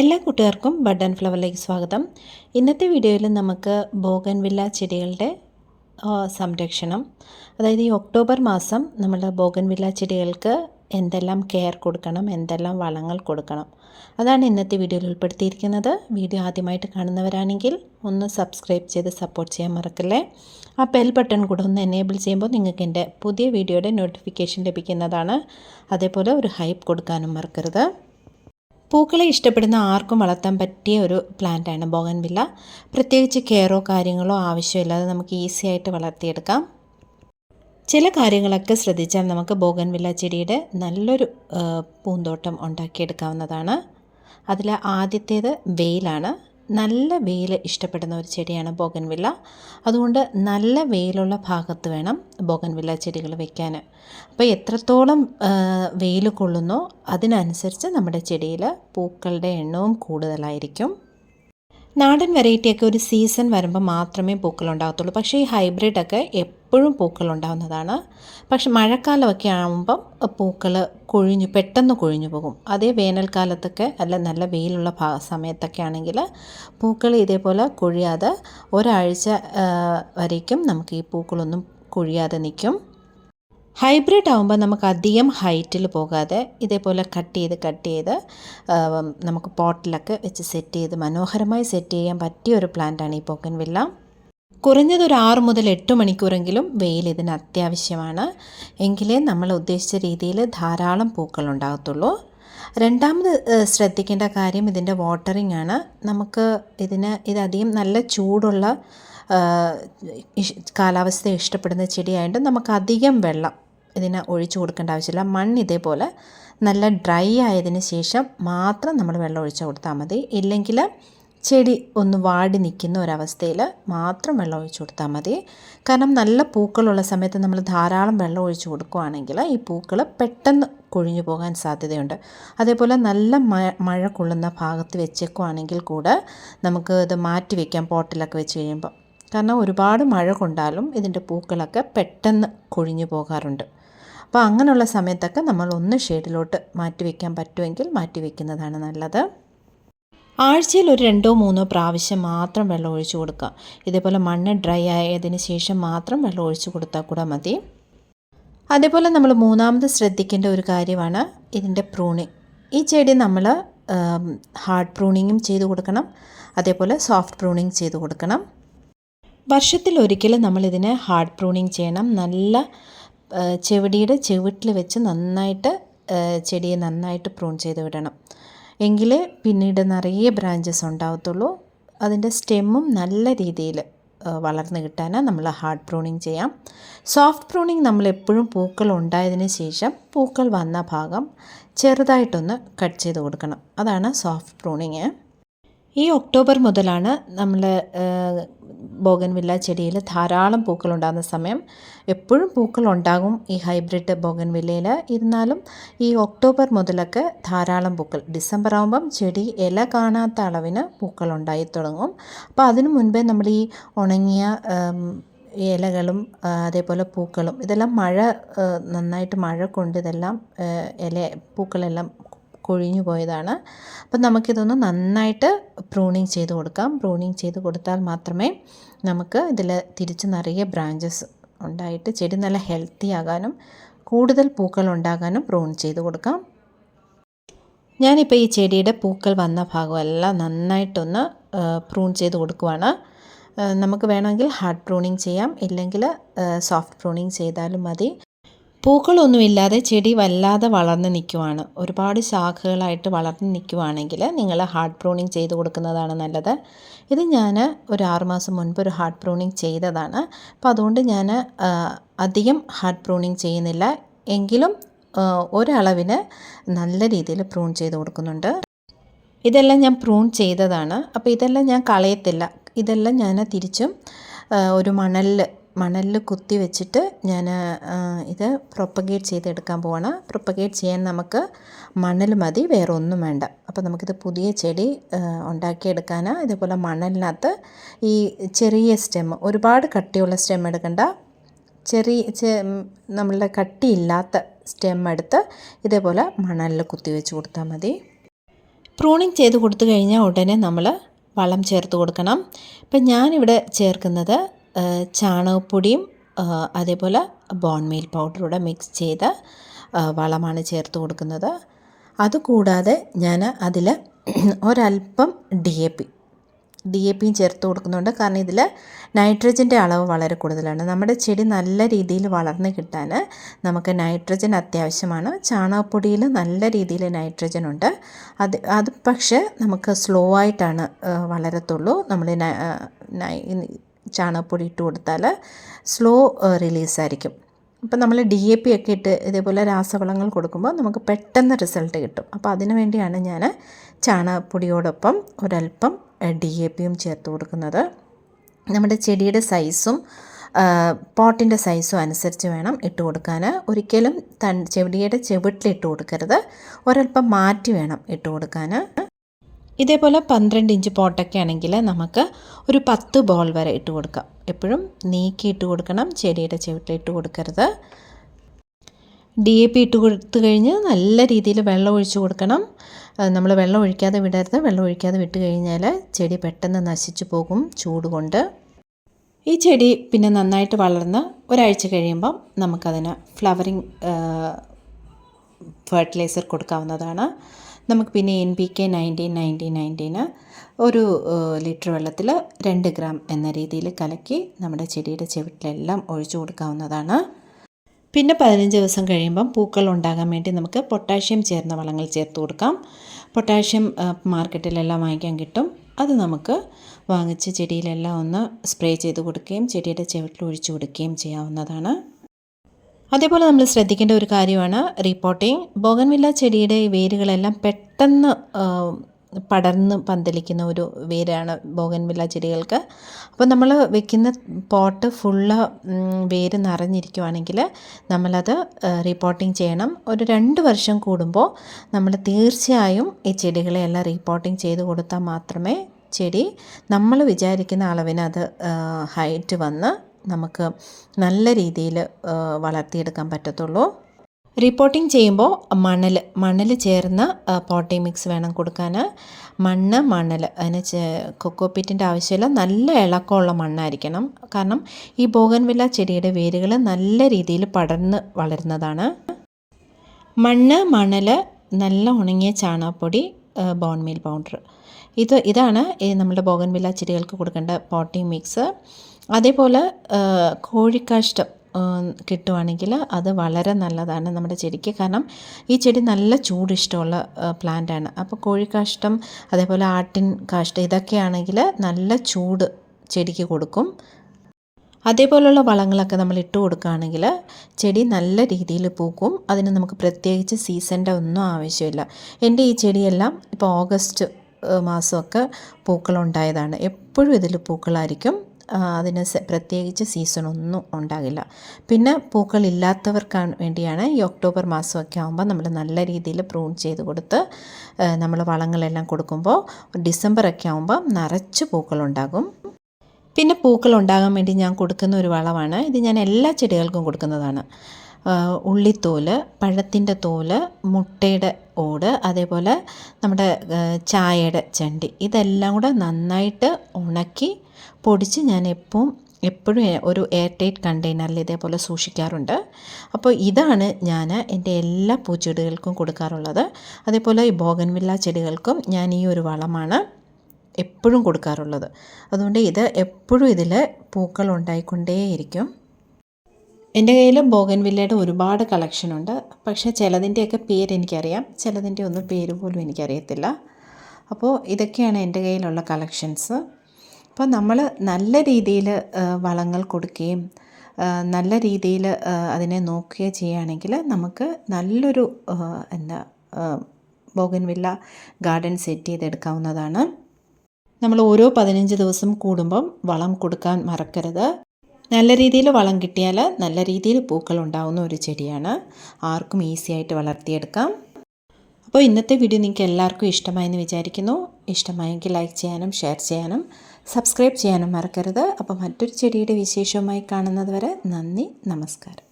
എല്ലാ കൂട്ടുകാർക്കും bud and ഫ്ലവറിലേക്ക് സ്വാഗതം. ഇന്നത്തെ വീഡിയോയിൽ നമുക്ക് ബോഗൻവില്ല ചെടികളുടെ സംരക്ഷണം. അതായത് ഈ ഒക്ടോബർ മാസം നമ്മൾ ബോഗൻവില്ല ചെടികൾക്ക് എന്തെല്ലാം കെയർ കൊടുക്കണം എന്തെല്ലാം വളങ്ങൾ കൊടുക്കണം. അതാണ് ഇന്നത്തെ വീഡിയോയിൽ ഉൾപ്പെടുത്തിയിരിക്കുന്നത്. വീഡിയോ ആദ്യമായിട്ട് കാണുന്നവരാണെങ്കിൽ ഒന്ന് സബ്സ്ക്രൈബ് ചെയ്ത് സപ്പോർട്ട് ചെയ്യാൻ മറക്കല്ലേ. ആ ബെൽ ബട്ടൺ കൂടെ ഒന്ന് എനേബിൾ ചെയ്യുമ്പോൾ നിങ്ങൾക്ക് എന്റെ പുതിയ വീഡിയോയുടെ നോട്ടിഫിക്കേഷൻ ലഭിക്കുന്നതാണ്. അതേപോലെ ഒരു ഹൈപ്പ് കൊടുക്കാനും മറക്കരുത്. പൂക്കളെ ഇഷ്ടപ്പെടുന്ന ആർക്കും വളർത്താൻ പറ്റിയ ഒരു പ്ലാന്റാണ് ബോഗൻവില്ല പ്രത്യേകിച്ച് കെയറോ കാര്യങ്ങളോ ആവശ്യമില്ലാതെ നമുക്ക് ഈസി ആയിട്ട് വളർത്തിയെടുക്കാം. ചില കാര്യങ്ങളൊക്കെ ശ്രദ്ധിച്ചാൽ നമുക്ക് ബോഗൻവില്ല ചെടിയുടെ നല്ലൊരു പൂന്തോട്ടം ഉണ്ടാക്കിയെടുക്കാവുന്നതാണ്. അതിൽ ആദ്യത്തേത് വെയിലാണ്. നല്ല വെയിൽ ഇഷ്ടപ്പെടുന്ന ഒരു ചെടിയാണ് ബോഗൻവില്ല. അതുകൊണ്ട് നല്ല വെയിലുള്ള ഭാഗത്ത് വേണം ബോഗൻവില്ല ചെടികൾ വെക്കാൻ അപ്പോൾ എത്രത്തോളം വെയിൽ കൊള്ളുന്നോ അതിനനുസരിച്ച് നമ്മുടെ ചെടിയിൽ പൂക്കളുടെ എണ്ണവും കൂടുതലായിരിക്കും. നാടൻ വെറൈറ്റിയൊക്കെ ഒരു സീസൺ വരുമ്പോൾ മാത്രമേ പൂക്കളുണ്ടാകത്തുള്ളൂ. പക്ഷേ ഈ ഹൈബ്രിഡൊക്കെ എപ്പോഴും പൂക്കൾ ഉണ്ടാകുന്നതാണ് പക്ഷെ മഴക്കാലമൊക്കെ ആകുമ്പം പൂക്കൾ കൊഴിഞ്ഞു പെട്ടെന്ന് കൊഴിഞ്ഞു പോകും. അതേ വേനൽക്കാലത്തൊക്കെ അല്ല നല്ല വെയിലുള്ള ഭാ സമയത്തൊക്കെ ആണെങ്കിൽ പൂക്കൾ ഇതേപോലെ കൊഴിയാതെ ഒരാഴ്ച വരേക്കും നമുക്ക് ഈ പൂക്കളൊന്നും കൊഴിയാതെ നിൽക്കും ഹൈബ്രിഡ് ആകുമ്പോൾ നമുക്ക് അധികം ഹൈറ്റിൽ പോകാതെ ഇതേപോലെ കട്ട് ചെയ്ത് കട്ട് ചെയ്ത് നമുക്ക് പോട്ടിലൊക്കെ വെച്ച് സെറ്റ് ചെയ്ത് മനോഹരമായി സെറ്റ് ചെയ്യാൻ പറ്റിയ ഒരു പ്ലാന്റാണ് ഈ പോക്കൻവില്ല കുറഞ്ഞത് ഒരു ആറ് മുതൽ എട്ട് മണിക്കൂറെങ്കിലും വെയിൽ ഇതിന് അത്യാവശ്യമാണ്. എങ്കിലേ നമ്മൾ ഉദ്ദേശിച്ച രീതിയിൽ ധാരാളം പൂക്കൾ ഉണ്ടാകത്തുള്ളൂ. രണ്ടാമത് ശ്രദ്ധിക്കേണ്ട കാര്യം ഇതിന്റെ വാട്ടറിംഗ് ആണ്. നമുക്ക് ഇതിന് ഇതധികം നല്ല ചൂടുള്ള കാലാവസ്ഥ ഇഷ്ടപ്പെടുന്ന ചെടിയായതുകൊണ്ട് നമുക്ക് അധികം വെള്ളം ഇതിന് ഒഴിച്ചു കൊടുക്കേണ്ട ആവശ്യമില്ല. മണ്ണ് ഇതേപോലെ നല്ല ഡ്രൈ ആയതിന് ശേഷം മാത്രം നമ്മൾ വെള്ളം ഒഴിച്ചു കൊടുത്താൽ മതി. ഇല്ലെങ്കിൽ ചെടി ഒന്ന് വാടി നിൽക്കുന്ന ഒരവസ്ഥയിൽ മാത്രം വെള്ളം ഒഴിച്ചു കൊടുത്താൽ മതി. കാരണം നല്ല പൂക്കളുള്ള സമയത്ത് നമ്മൾ ധാരാളം വെള്ളം ഒഴിച്ചു കൊടുക്കുകയാണെങ്കിൽ ഈ പൂക്കൾ പെട്ടെന്ന് കൊഴിഞ്ഞു പോകാൻ സാധ്യതയുണ്ട്. അതേപോലെ നല്ല മഴ മഴ കൊള്ളുന്ന ഭാഗത്ത് വെച്ചേക്കുവാണെങ്കിൽ കൂടെ നമുക്ക് ഇത് മാറ്റി വയ്ക്കാം പോട്ടിലൊക്കെ വെച്ച് കഴിയുമ്പോൾ കാരണം ഒരുപാട് മഴ കൊണ്ടാലും ഇതിന്റെ പൂക്കളൊക്കെ പെട്ടെന്ന് കൊഴിഞ്ഞു പോകാറുണ്ട്. അപ്പോൾ അങ്ങനെയുള്ള സമയത്തൊക്കെ നമ്മൾ ഒന്ന് ഷെയ്ഡിലോട്ട് മാറ്റി വയ്ക്കാൻ പറ്റുമെങ്കിൽ മാറ്റി വയ്ക്കുന്നതാണ് നല്ലത്. ആഴ്ചയിൽ ഒരു രണ്ടോ മൂന്നോ പ്രാവശ്യം മാത്രം വെള്ളം ഒഴിച്ചു കൊടുക്കുക. ഇതേപോലെ മണ്ണ് ഡ്രൈ ആയതിന് ശേഷം മാത്രം വെള്ളം ഒഴിച്ചു കൊടുത്താൽ കൂടെ മതി. അതേപോലെ നമ്മൾ മൂന്നാമത് ശ്രദ്ധിക്കേണ്ട ഒരു കാര്യമാണ് ഇതിന്റെ പ്രൂണിങ്. ഈ ചെടി നമ്മൾ ഹാർഡ് പ്രൂണിങ്ങും ചെയ്തു കൊടുക്കണം. അതേപോലെ സോഫ്റ്റ് പ്രൂണിങ് ചെയ്തു കൊടുക്കണം. വർഷത്തിൽ ഒരിക്കൽ നമ്മളിതിനെ ഹാർഡ് പ്രൂണിങ് ചെയ്യണം. നല്ല ചെവിടിയുടെ ചെവിട്ടിൽ വെച്ച് നന്നായിട്ട് ചെടിയെ നന്നായിട്ട് പ്രൂൺ ചെയ്ത് വിടണം. എങ്കിലേ പിന്നീട് നിറയെ ബ്രാഞ്ചസ് ഉണ്ടാവത്തുള്ളൂ. അതിന്റെ സ്റ്റെമ്മും നല്ല രീതിയിൽ വളർന്നു കിട്ടാനാണ് നമ്മൾ ഹാർഡ് പ്രൂണിങ് ചെയ്യാം. സോഫ്റ്റ് പ്രൂണിങ് നമ്മൾ എപ്പോഴും പൂക്കൾ ഉണ്ടായതിന് ശേഷം പൂക്കൾ വന്ന ഭാഗം ചെറുതായിട്ടൊന്ന് കട്ട് ചെയ്ത് കൊടുക്കണം. അതാണ് സോഫ്റ്റ് പ്രൂണിങ് ഈ ഒക്ടോബർ മുതലാണ് നമ്മൾ ബോഗൻവില്ല ചെടിയിൽ ധാരാളം പൂക്കൾ ഉണ്ടാകുന്ന സമയം. എപ്പോഴും പൂക്കൾ ഉണ്ടാകും ഈ ഹൈബ്രിഡ് ബോഗൻവില്ലയിൽ ഇരുന്നാലും ഈ ഒക്ടോബർ മുതലൊക്കെ ധാരാളം പൂക്കൾ ഡിസംബർ ആകുമ്പം ചെടി ഇല കാണാത്ത അളവിന് പൂക്കൾ ഉണ്ടായി തുടങ്ങും. അപ്പോൾ അതിനു മുൻപേ നമ്മൾ ഈ ഉണങ്ങിയ ഇലകളും അതേപോലെ പൂക്കളും ഇതെല്ലാം മഴ നന്നായിട്ട് മഴ കൊണ്ട് ഇതെല്ലാം ഇല പൂക്കളെല്ലാം കൊഴിഞ്ഞു പോയതാണ് അപ്പം നമുക്കിതൊന്ന് നന്നായിട്ട് പ്രൂണിങ് ചെയ്ത് കൊടുക്കാം. പ്രൂണിങ് ചെയ്ത് കൊടുത്താൽ മാത്രമേ നമുക്ക് ഇതിൽ തിരിച്ച് നിറയെ ബ്രാഞ്ചസ് ഉണ്ടായിട്ട് ചെടി നല്ല ഹെൽത്തി ആകാനും കൂടുതൽ പൂക്കൾ ഉണ്ടാകാനും പ്രൂൺ ചെയ്ത് കൊടുക്കാം. ഞാനിപ്പോൾ ഈ ചെടിയുടെ പൂക്കൾ വന്ന ഭാഗമെല്ലാം നന്നായിട്ടൊന്ന് പ്രൂൺ ചെയ്ത് കൊടുക്കുവാണ്. നമുക്ക് വേണമെങ്കിൽ ഹാർഡ് പ്രൂണിങ് ചെയ്യാം. ഇല്ലെങ്കിൽ സോഫ്റ്റ് പ്രൂണിങ് ചെയ്താലും മതി. പൂക്കളൊന്നുമില്ലാതെ ചെടി വല്ലാതെ വളർന്ന് നിൽക്കുവാണ്. ഒരുപാട് ശാഖകളായിട്ട് വളർന്ന് നിൽക്കുവാണെങ്കിൽ നിങ്ങൾ ഹാർഡ് പ്രൂണിങ് ചെയ്ത് കൊടുക്കുന്നതാണ് നല്ലത്. ഇത് ഞാൻ ഒരു ആറുമാസം മുൻപ് ഒരു ഹാർഡ് പ്രൂണിങ് ചെയ്തതാണ്. അപ്പോൾ അതുകൊണ്ട് ഞാൻ അധികം ഹാർഡ് പ്രൂണിങ് ചെയ്യുന്നില്ല. എങ്കിലും ഒരളവിന് നല്ല രീതിയിൽ പ്രൂൺ ചെയ്ത് കൊടുക്കുന്നുണ്ട്. ഇതെല്ലാം ഞാൻ പ്രൂൺ ചെയ്തതാണ്. അപ്പോൾ ഇതെല്ലാം ഞാൻ കളയത്തില്ല. ഇതെല്ലാം ഞാൻ തിരിച്ചും ഒരു മണലിൽ മണലിൽ കുത്തി വെച്ചിട്ട് ഞാൻ ഇത് പ്രൊപ്പഗേറ്റ് ചെയ്തെടുക്കാൻ പോവാണ്. പ്രൊപ്പഗേറ്റ് ചെയ്യാൻ നമുക്ക് മണൽ മതി വേറെ ഒന്നും വേണ്ട. അപ്പോൾ നമുക്കിത് പുതിയ ചെടി ഉണ്ടാക്കിയെടുക്കാൻ ഇതേപോലെ മണലിനകത്ത് ഈ ചെറിയ സ്റ്റെം ഒരുപാട് കട്ടിയുള്ള സ്റ്റെം എടുക്കണ്ട. ചെറിയ നമ്മളുടെ കട്ടിയില്ലാത്ത സ്റ്റെം എടുത്ത് ഇതേപോലെ മണലിൽ കുത്തി വെച്ച് കൊടുത്താൽ മതി. പ്രൂണിങ് ചെയ്ത് കൊടുത്തു കഴിഞ്ഞാൽ ഉടനെ നമ്മൾ വളം ചേർത്ത് കൊടുക്കണം. ഇപ്പം ഞാനിവിടെ ചേർക്കുന്നത് ചാണകപ്പൊടിയും അതേപോലെ ബോൺമീൽ പൗഡറൂടെ മിക്സ് ചെയ്ത വളമാണ് ചേർത്ത് കൊടുക്കുന്നത്. അതുകൂടാതെ ഞാൻ അതിൽ ഒരല്പം D A P D A പിയും ചേർത്ത് കൊടുക്കുന്നുണ്ട്. കാരണം ഇതിൽ നൈട്രജന്റെ അളവ് വളരെ കൂടുതലാണ്. നമ്മുടെ ചെടി നല്ല രീതിയിൽ വളർന്ന് കിട്ടാൻ നമുക്ക് നൈട്രജൻ അത്യാവശ്യമാണ്. ചാണകപ്പൊടിയിൽ നല്ല രീതിയിൽ നൈട്രജൻ ഉണ്ട്. അത് അത് പക്ഷേ നമുക്ക് സ്ലോ ആയിട്ടാണ് വളരത്തുള്ളൂ. നമ്മൾ ചാണകപ്പൊടി ഇട്ട് കൊടുത്താൽ സ്ലോ റിലീസായിരിക്കും. ഇപ്പം നമ്മൾ ഡി എ പി ഒക്കെ ഇട്ട് ഇതേപോലെ രാസവളങ്ങൾ കൊടുക്കുമ്പോൾ നമുക്ക് പെട്ടെന്ന് റിസൾട്ട് കിട്ടും. അപ്പോൾ അതിനു വേണ്ടിയാണ് ഞാൻ ചാണകപ്പൊടിയോടൊപ്പം ഒരല്പം ഡി എ പിയും ചേർത്ത് കൊടുക്കുന്നത്. നമ്മുടെ ചെടിയുടെ സൈസും പോട്ടിന്റെ സൈസും അനുസരിച്ച് വേണം ഇട്ട് കൊടുക്കാൻ ഒരിക്കലും തൺ ചെടിയുടെ ചെവിട്ടിലിട്ട് കൊടുക്കരുത്. ഒരല്പം മാറ്റി വേണം ഇട്ട് കൊടുക്കാൻ ഇതേപോലെ പന്ത്രണ്ട് ഇഞ്ച് പോട്ടൊക്കെ ആണെങ്കിൽ നമുക്ക് ഒരു പത്ത് ബോൾ വരെ ഇട്ട് കൊടുക്കാം. എപ്പോഴും നീക്കി ഇട്ട് കൊടുക്കണം. ചെടിയുടെ ചുവട്ടിൽ ഇട്ട് കൊടുക്കരുത്. ഡി എ പി ഇട്ട് കൊടുത്തു കഴിഞ്ഞ് നല്ല രീതിയിൽ വെള്ളം ഒഴിച്ചു കൊടുക്കണം. നമ്മൾ വെള്ളം ഒഴിക്കാതെ വിടരുത്. വെള്ളം ഒഴിക്കാതെ വിട്ട് കഴിഞ്ഞാൽ ചെടി പെട്ടെന്ന് നശിച്ചു പോകും ചൂട് കൊണ്ട്. ഈ ചെടി പിന്നെ നന്നായിട്ട് വളർന്ന് ഒരാഴ്ച കഴിയുമ്പം നമുക്കതിന് ഫ്ലവറിങ് ഫെർട്ടിലൈസർ കൊടുക്കാവുന്നതാണ്. നമുക്ക് പിന്നെ N P K nineteen nineteen nineteen ഒരു ലിറ്റർ വെള്ളത്തിൽ രണ്ട് ഗ്രാം എന്ന രീതിയിൽ കലക്കി നമ്മുടെ ചെടിയുടെ ചുവട്ടിലെല്ലാം ഒഴിച്ചു കൊടുക്കാവുന്നതാണ്. പിന്നെ പതിനഞ്ച് ദിവസം കഴിയുമ്പം പൂക്കൾ ഉണ്ടാകാൻ വേണ്ടി നമുക്ക് പൊട്ടാഷ്യം ചേർന്ന വളങ്ങൾ ചേർത്ത് കൊടുക്കാം. പൊട്ടാഷ്യം മാർക്കറ്റിലെല്ലാം വാങ്ങിക്കാൻ കിട്ടും. അത് നമുക്ക് വാങ്ങിച്ച് ചെടിയിലെല്ലാം ഒന്ന് സ്പ്രേ ചെയ്ത് കൊടുക്കുകയും ചെടിയുടെ ചുവട്ടിൽ ഒഴിച്ചു കൊടുക്കുകയും ചെയ്യാവുന്നതാണ്. അതേപോലെ നമ്മൾ ശ്രദ്ധിക്കേണ്ട ഒരു കാര്യമാണ് റിപ്പോർട്ടിംഗ് ബോഗൻവില്ല ചെടിയുടെ വേരുകളെല്ലാം പെട്ടെന്ന് പടർന്ന് പന്തലിക്കുന്ന ഒരു വേരാണ് ബോഗൻവില്ല ചെടികൾക്ക്. അപ്പോൾ നമ്മൾ വെക്കുന്ന പോട്ട് ഫുള്ള് വേര് നിറഞ്ഞിരിക്കുവാണെങ്കിൽ നമ്മളത് റീപ്പോർട്ടിങ് ചെയ്യണം. ഒരു രണ്ട് വർഷം കൂടുമ്പോൾ നമ്മൾ തീർച്ചയായും ഈ ചെടികളെല്ലാം റീപ്പോർട്ടിങ് ചെയ്ത് കൊടുത്താൽ മാത്രമേ ചെടി നമ്മൾ വിചാരിക്കുന്ന അളവിന് അത് ഹൈറ്റ് വന്ന് നമുക്ക് നല്ല രീതിയിൽ വളർത്തിയെടുക്കാൻ പറ്റത്തുള്ളൂ. റിപ്പോർട്ടിംഗ് ചെയ്യുമ്പോൾ മണൽ മണൽ ചേർന്ന പോട്ടി മിക്സ് വേണം കൊടുക്കാൻ. മണ്ണ് മണൽ അതിന് കൊക്കോപ്പീറ്റിന്റെ ആവശ്യമില്ല. നല്ല ഇളക്കമുള്ള മണ്ണായിരിക്കണം. കാരണം ഈ ബോഗൻവില്ല ചെടിയുടെ വേരുകൾ നല്ല രീതിയിൽ പടർന്ന് വളരുന്നതാണ്. മണ്ണ് മണൽ നല്ല ഉണങ്ങിയ ചാണകപ്പൊടി ബോൺമീൽ പൗഡർ ഇത് ഇതാണ് നമ്മുടെ ബോഗൻവില്ല ചെടികൾക്ക് കൊടുക്കേണ്ട പോട്ടിംഗ് മിക്സ് അതേപോലെ കോഴിക്കാഷ്ടം കിട്ടുവാണെങ്കിൽ അത് വളരെ നല്ലതാണ് നമ്മുടെ ചെടിക്ക്. കാരണം ഈ ചെടി നല്ല ചൂട് ഇഷ്ടമുള്ള പ്ലാന്റാണ്. അപ്പോൾ കോഴിക്കാഷ്ടം അതേപോലെ ആട്ടിൻ കാഷ്ടം ഇതൊക്കെയാണെങ്കിൽ നല്ല ചൂട് ചെടിക്ക് കൊടുക്കും. അതേപോലെയുള്ള വളങ്ങളൊക്കെ നമ്മൾ ഇട്ട് കൊടുക്കുകയാണെങ്കിൽ ചെടി നല്ല രീതിയിൽ പൂക്കും. അതിന് നമുക്ക് പ്രത്യേകിച്ച് സീസണിന്റെ ഒന്നും ആവശ്യമില്ല. എന്റെ ഈ ചെടിയെല്ലാം ഇപ്പോൾ ഓഗസ്റ്റ് മാസമൊക്കെ പൂക്കളുണ്ടായതാണ്. എപ്പോഴും ഇതിൽ പൂക്കളായിരിക്കും. അതിന് പ്രത്യേകിച്ച് സീസൺ ഒന്നും ഉണ്ടാകില്ല. പിന്നെ പൂക്കളില്ലാത്തവർക്കാണ് വേണ്ടിയാണ് ഈ ഒക്ടോബർ മാസമൊക്കെ ആകുമ്പോൾ നമ്മൾ നല്ല രീതിയിൽ പ്രൂൺ ചെയ്ത് കൊടുത്ത് നമ്മൾ വളങ്ങളെല്ലാം കൊടുക്കുമ്പോൾ ഡിസംബറൊക്കെ ആകുമ്പോൾ നിറച്ച് പൂക്കളുണ്ടാകും. പിന്നെ പൂക്കൾ ഉണ്ടാകാൻ വേണ്ടി ഞാൻ കൊടുക്കുന്ന ഒരു വളമാണ്. ഇത് ഞാൻ എല്ലാ ചെടികൾക്കും കൊടുക്കുന്നതാണ്. ഉള്ളിത്തോൽ പഴത്തിന്റെ തോൽ മുട്ടയുടെ ഓട് അതേപോലെ നമ്മുടെ ചായയുടെ ചണ്ടി ഇതെല്ലാം കൂടെ നന്നായിട്ട് ഉണക്കി പൊടിച്ച് ഞാൻ എപ്പോഴും എപ്പോഴും ഒരു എയർ ടൈറ്റ് കണ്ടെയ്നറിൽ ഇതേപോലെ സൂക്ഷിക്കാറുണ്ട്. അപ്പോൾ ഇതാണ് ഞാൻ എന്റെ എല്ലാ പൂച്ചെടികൾക്കും കൊടുക്കാറുള്ളത്. അതേപോലെ ഈ ബോഗൻവില്ല ചെടികൾക്കും ഞാൻ ഈ ഒരു വളമാണ് എപ്പോഴും കൊടുക്കാറുള്ളത്. അതുകൊണ്ട് ഇത് എപ്പോഴും ഇതിൽ പൂക്കൾ ഉണ്ടായിക്കൊണ്ടേയിരിക്കും. എന്റെ കയ്യിൽ ബോഗൻവില്ലയുടെ ഒരുപാട് കളക്ഷനുണ്ട് പക്ഷേ ചിലതിന്റെയൊക്കെ പേര് എനിക്കറിയാം. ചിലതിന്റെ ഒന്നും പേര് പോലും എനിക്കറിയത്തില്ല. അപ്പോൾ ഇതൊക്കെയാണ് എന്റെ കയ്യിലുള്ള കളക്ഷൻസ്. അപ്പോൾ നമ്മൾ നല്ല രീതിയിൽ വളങ്ങൾ കൊടുക്കുകയും നല്ല രീതിയിൽ അതിനെ നോക്കുകയും ചെയ്യുകയാണെങ്കിൽ നമുക്ക് നല്ലൊരു എന്താ ബോഗൻവില്ല ഗാർഡൻ സെറ്റ് ചെയ്തെടുക്കാവുന്നതാണ്. നമ്മൾ ഓരോ പതിനഞ്ച് ദിവസം കൂടുമ്പം വളം കൊടുക്കാൻ മറക്കരുത്. നല്ല രീതിയിൽ വളം കിട്ടിയാൽ നല്ല രീതിയിൽ പൂക്കൾ ഉണ്ടാവുന്ന ഒരു ചെടിയാണ്. ആർക്കും ഈസി ആയിട്ട് വളർത്തിയെടുക്കാം. അപ്പോൾ ഇന്നത്തെ വീഡിയോ നിങ്ങൾക്ക് എല്ലാവർക്കും ഇഷ്ടമായെന്ന് വിചാരിക്കുന്നു. ഇഷ്ടമായെങ്കിൽ ലൈക്ക് ചെയ്യാനും ഷെയർ ചെയ്യാനും. സബ്സ്ക്രൈബ് ചെയ്യാനും മറക്കരുത്. അപ്പോൾ മറ്റൊരു ചെടിയുടെ വിശേഷവുമായി കാണുന്നത് വരെ നന്ദി നമസ്കാരം.